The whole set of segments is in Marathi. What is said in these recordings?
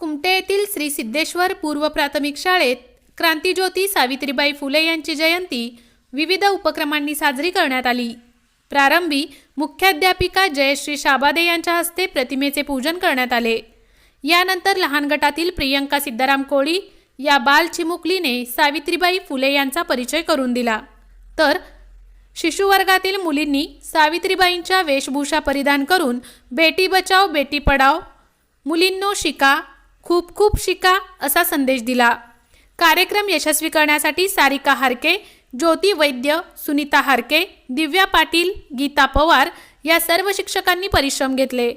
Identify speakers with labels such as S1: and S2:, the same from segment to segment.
S1: कुमटे येथील श्री सिद्धेश्वर पूर्व प्राथमिक शाळेत क्रांतीज्योती सावित्रीबाई फुले यांची जयंती विविध उपक्रमांनी साजरी करण्यात आली. प्रारंभी मुख्याध्यापिका जयश्री शाबादे यांच्या हस्ते प्रतिमेचे पूजन करण्यात आले. यानंतर लहान गटातील प्रियंका सिद्धाराम कोळी या बाल चिमुकलीने सावित्रीबाई फुले यांचा परिचय करून दिला. तर शिशुवर्गातील मुलींनी सावित्रीबाईंच्या वेशभूषा परिधान करून बेटी बचाव बेटी पढाव मुलींनो शिका खूप खूप शिका असा संदेश दिला. कार्यक्रम यशस्वी करण्यासाठी सारिका हारके ज्योती वैद्य सुनीता हारके दिव्या पाटील गीता पवार या सर्व शिक्षकांनी परिश्रम घेतले.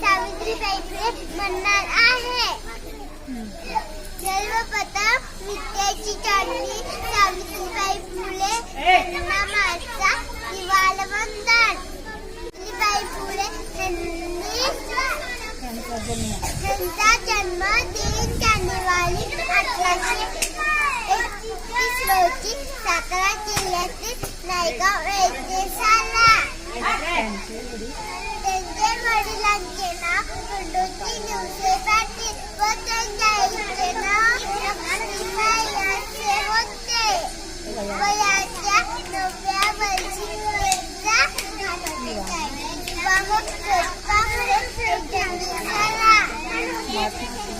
S2: सावित्रीबाई म्हणणार आहे. सर्वप्रथम त्यांचा जन्म तीन जानेवारी अठराशे एकतीस रोजी सातारा जिल्ह्यातील नायगाव येथे झाला त्यांचे वडिलांचे नाव खंडोजी निवसे पाटील व त्यांच्या आईचे नाव लक्ष्मीबाई असे होते वयाच्या नवव्या वर्षी त्यांचा Thank you.